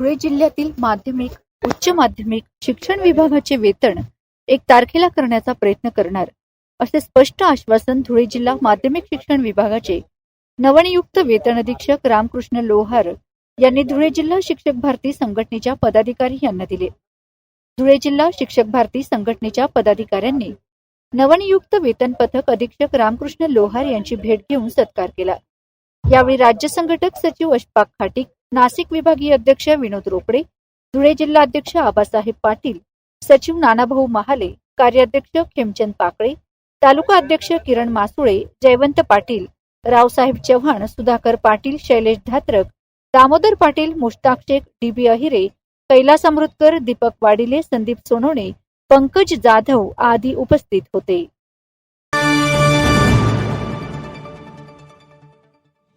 धुळे जिल्ह्यातील माध्यमिक उच्च माध्यमिक शिक्षण विभागाचे वेतन एक तारखेला करण्याचा प्रयत्न करणार असे स्पष्ट आश्वासन धुळे जिल्हा माध्यमिक शिक्षण विभागाचे नवनियुक्त वेतन अधीक्षक रामकृष्ण लोहार यांनी धुळे जिल्हा शिक्षक भारती संघटनेच्या पदाधिकारी यांना दिले. धुळे जिल्हा शिक्षक भारती संघटनेच्या पदाधिकाऱ्यांनी नवनियुक्त वेतन पथक अधीक्षक रामकृष्ण लोहार यांची भेट घेऊन सत्कार केला. यावेळी राज्य संघटक सचिव अशफाक खाटीक नाशिक विभागीय अध्यक्ष विनोद रोकडे धुळे जिल्हा अध्यक्ष आबासाहेब पाटील सचिव नानाभाऊ महाले कार्याध्यक्ष खेमचंद पाकळे तालुका अध्यक्ष किरण मासुळे जयवंत पाटील रावसाहेब चव्हाण सुधाकर पाटील शैलेश धात्रक दामोदर पाटील मुश्ताक शेख डीबी अहिरे कैलास अमृतकर दीपक वाडिले संदीप सोनवणे पंकज जाधव आदी उपस्थित होते.